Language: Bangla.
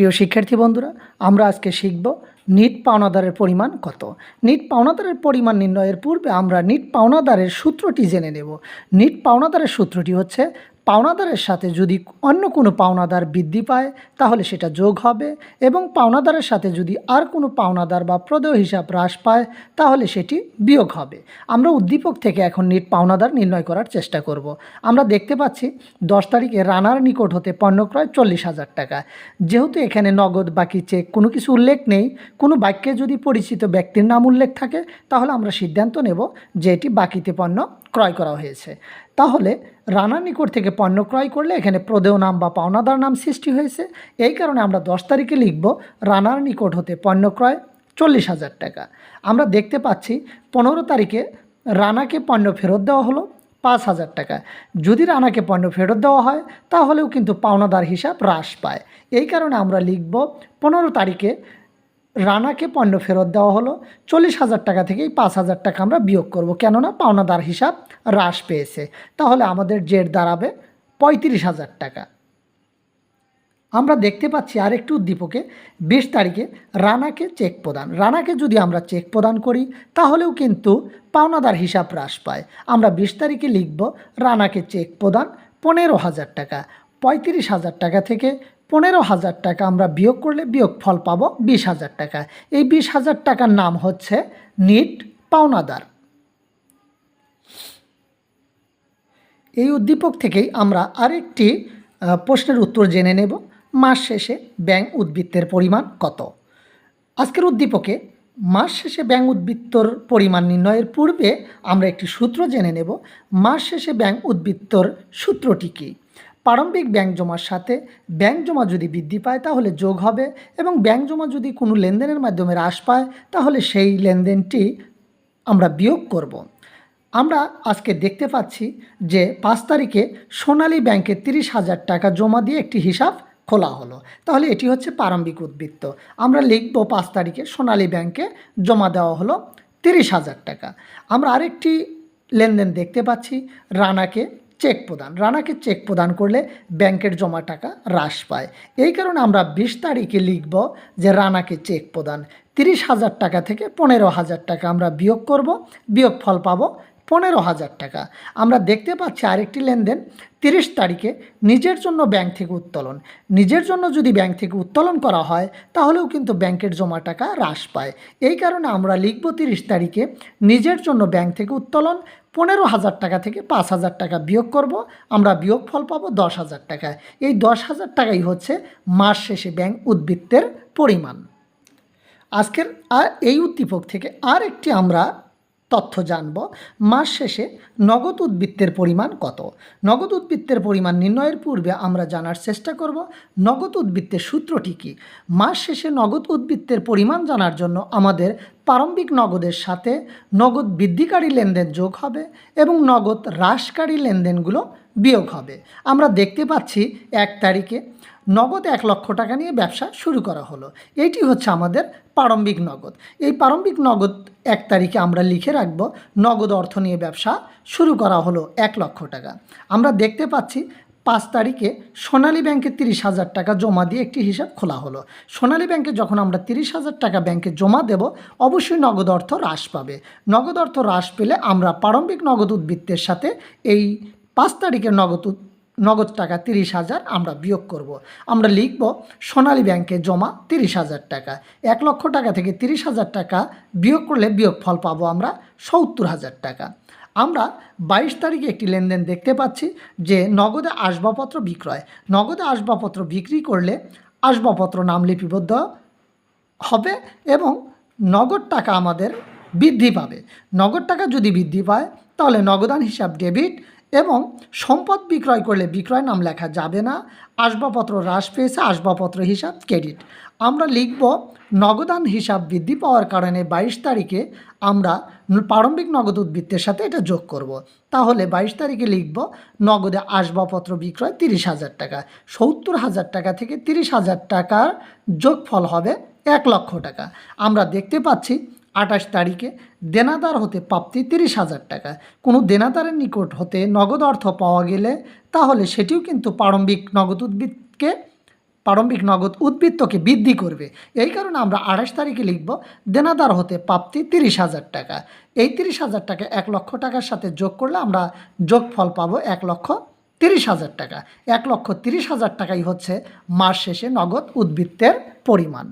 প্রিয় শিক্ষার্থী বন্ধুরা, আমরা আজকে শিখব নিট পাওনাদারের পরিমাণ কত। নিট পাওনাদারের পরিমাণ নির্ণয়ের পূর্বে আমরা নিট পাওনাদারের সূত্রটি জেনে নেব। নিট পাওনাদারের সূত্রটি হচ্ছে পাওনাদারের সাথে যদি অন্য কোনো পাওনাদার বৃদ্ধি পায়, তাহলে সেটা যোগ হবে এবং পাওনাদারের সাথে যদি আর কোনো পাওনাদার বা প্রদেয় হিসাব হ্রাস পায়, তাহলে সেটি বিয়োগ হবে। আমরা উদ্দীপক থেকে এখন নিট পাওনাদার নির্ণয় করার চেষ্টা করব। আমরা দেখতে পাচ্ছি দশ তারিখে রানার নিকট হতে পণ্য ক্রয় চল্লিশ হাজার টাকা। যেহেতু এখানে নগদ, বাকি চেক কোনো কিছু উল্লেখ নেই, কোনো বাক্যে যদি পরিচিত ব্যক্তির নাম উল্লেখ থাকে, তাহলে আমরা সিদ্ধান্ত নেব যে এটি বাকিতে পণ্য ক্রয় করা হয়েছে। তাহলে রানার নিকট থেকে পণ্য ক্রয় করলে এখানে প্রদেয় নাম বা পাওনাদার নাম সৃষ্টি হয়েছে। এই কারণে আমরা দশ তারিখে লিখব, রানার নিকট হতে পণ্য ক্রয় চল্লিশ হাজার টাকা। আমরা দেখতে পাচ্ছি পনেরো তারিখে রানাকে পণ্য ফেরত দেওয়া হলো পাঁচ হাজার টাকা। যদি রানাকে পণ্য ফেরত দেওয়া হয়, তাহলেও কিন্তু পাওনাদার হিসাব হ্রাস পায়। এই কারণে আমরা লিখব, পনেরো তারিখে রানাকে পণ্য ফেরত দেওয়া হলো। চল্লিশ হাজার টাকা থেকেই পাঁচ হাজার টাকা আমরা বিয়োগ করব। কেননা পাওনাদার হিসাব হ্রাস পেয়েছে। তাহলে আমাদের জেড দাঁড়াবে পঁয়ত্রিশ হাজার টাকা। আমরা দেখতে পাচ্ছি আরেকটি উদ্দীপকে, বিশ তারিখে রানাকে চেক প্রদান। রানাকে যদি আমরা চেক প্রদান করি, তাহলেও কিন্তু পাওনাদার হিসাব হ্রাস পায়। আমরা বিশ তারিখে লিখব রানাকে চেক প্রদান পনেরো হাজার টাকা। পঁয়ত্রিশ হাজার টাকা থেকে পনেরো হাজার টাকা আমরা বিয়োগ করলে বিয়োগ ফল পাবো বিশ হাজার টাকা। এই বিশ হাজার টাকার নাম হচ্ছে নিট পাওনাদার। এই উদ্দীপক থেকেই আমরা আরেকটি প্রশ্নের উত্তর জেনে নেব। মাস শেষে ব্যাংক উদ্বৃত্তের পরিমাণ কত? আজকের উদ্দীপকে মাস শেষে ব্যাংক উদ্বৃত্তর পরিমাণ নির্ণয়ের পূর্বে আমরা একটি সূত্র জেনে নেব। মাস শেষে ব্যাংক উদ্বৃত্তর সূত্রটি কী? প্রারম্ভিক ব্যাংক জমার সাথে ব্যাংক জমা যদি বৃদ্ধি পায় তাহলে যোগ হবে এবং ব্যাংক জমা যদি কোনো লেনদেনের মাধ্যমে হ্রাস পায় তাহলে সেই লেনদেনটি আমরা বিয়োগ করব। আমরা আজকে দেখতে পাচ্ছি যে পাঁচ তারিখে সোনালী ব্যাংকে তিরিশ হাজার টাকা জমা দিয়ে একটি হিসাব খোলা হলো। তাহলে এটি হচ্ছে প্রারম্ভিক উদ্বৃত্ত। আমরা লিখব পাঁচ তারিখে সোনালী ব্যাংকে জমা দেওয়া হলো তিরিশ হাজার টাকা। আমরা আরেকটি লেনদেন দেখতে পাচ্ছি রানাকে। চেক প্রদান। রানাকে চেক প্রদান করলে ব্যাংকের জমা টাকা হ্রাস পায়। এই কারণে আমরা বিশ তারিখে লিখব যে রানাকে চেক প্রদান। তিরিশ হাজার টাকা থেকে পনেরো হাজার টাকা আমরা বিয়োগ করব। বিয়োগ ফল পাবো পনেরো হাজার টাকা। আমরা দেখতে পাচ্ছি আরেকটি লেনদেন, তিরিশ তারিখে নিজের জন্য ব্যাংক থেকে উত্তোলন। নিজের জন্য যদি ব্যাংক থেকে উত্তোলন করা হয়, তাহলেও কিন্তু ব্যাংকের জমা টাকা হ্রাস পায়। এই কারণে আমরা লিখব তিরিশ তারিখে নিজের জন্য ব্যাংক থেকে উত্তোলন, পনেরো হাজার টাকা থেকে পাঁচ হাজার টাকা বিয়োগ করব, আমরা বিয়োগ ফল পাবো দশ হাজার টাকা। এই দশ হাজার টাকাই হচ্ছে মাস শেষে ব্যাংক উদ্বৃত্তের পরিমাণ। আজকের আর এই উদ্দীপক থেকে আর একটি আমরা তথ্য জানব। মাস শেষে নগদ উদ্বৃত্তের পরিমাণ কত? নগদ উদ্বৃত্তের পরিমাণ নির্ণয়ের পূর্বে আমরা জানার চেষ্টা করব, নগদ উদ্বৃত্তের সূত্রটি কী? মাস শেষে নগদ উদ্বৃত্তের পরিমাণ জানার জন্য আমাদের প্রারম্ভিক নগদের সাথে নগদ বৃদ্ধিকারী লেনদেন যোগ হবে এবং নগদ হ্রাসকারী লেনদেনগুলো বিয়োগ হবে। আমরা দেখতে পাচ্ছি এক তারিখে নগদ এক লক্ষ টাকা নিয়ে ব্যবসা শুরু করা হলো। এইটি হচ্ছে আমাদের প্রারম্ভিক নগদ। এই প্রারম্ভিক নগদ এক তারিখে আমরা লিখে রাখব, নগদ অর্থ নিয়ে ব্যবসা শুরু করা হলো এক লক্ষ টাকা। আমরা দেখতে পাচ্ছি পাঁচ তারিখে সোনালী ব্যাংকে তিরিশ হাজার টাকা জমা দিয়ে একটি হিসাব খোলা হলো। সোনালী ব্যাংকে যখন আমরা তিরিশ হাজার টাকা ব্যাংকে জমা দেব, অবশ্যই নগদ অর্থ হ্রাস পাবে। নগদ অর্থ হ্রাস পেলে আমরা প্রারম্ভিক নগদ উদ্বৃত্তের সাথে এই পাঁচ তারিখের নগদ নগদ টাকা তিরিশ হাজার আমরা বিয়োগ করব। আমরা লিখব, সোনালী ব্যাংকে জমা তিরিশ হাজার টাকা। এক লক্ষ টাকা থেকে তিরিশ হাজার টাকা বিয়োগ করলে বিয়োগ ফল পাবো আমরা সত্তর হাজার টাকা। আমরা বাইশ তারিখে একটি লেনদেন দেখতে পাচ্ছি যে নগদে আসবাবপত্র বিক্রয়। নগদে আসবাবপত্র বিক্রি করলে আসবাবপত্র নাম লিপিবদ্ধ হবে এবং নগদ টাকা আমাদের বৃদ্ধি পাবে। নগদ টাকা যদি বৃদ্ধি পায়, তাহলে নগদান হিসাব ডেবিট এবং সম্পদ বিক্রয় করলে বিক্রয় নাম লেখা যাবে না, আসবাবপত্র হ্রাস পেয়েছে, আসবাবপত্র হিসাব ক্রেডিট আমরা লিখব, নগদান হিসাব বৃদ্ধি পাওয়ার কারণে বাইশ তারিখে আমরা প্রারম্ভিক নগদ উদ্বৃত্তের সাথে এটা যোগ করব। তাহলে বাইশ তারিখে লিখব, নগদে আসবাবপত্র বিক্রয় তিরিশ হাজার টাকা, সত্তর হাজার টাকা থেকে তিরিশ হাজার টাকার যোগফল হবে এক লক্ষ টাকা আমরা দেখতে পাচ্ছি আঠাশ তারিখে দেনাদার হতে প্রাপ্তি তিরিশ হাজার টাকা। কোনো দেনাদারের নিকট হতে নগদ অর্থ পাওয়া গেলে তাহলে সেটিও কিন্তু প্রারম্ভিক নগদ উদ্ভিদকে প্রারম্ভিক নগদ উদ্বৃত্তকে বৃদ্ধি করবে। এই কারণে আমরা আঠাশ তারিখে লিখব, দেনাদার হতে প্রাপ্তি তিরিশ হাজার টাকা। এই তিরিশ হাজার টাকা এক লক্ষ টাকার সাথে যোগ করলে আমরা যোগফল পাবো এক লক্ষ তিরিশ হাজার টাকা। এক লক্ষ তিরিশ হাজার টাকাই হচ্ছে মাস শেষে নগদ উদ্বৃত্তের পরিমাণ।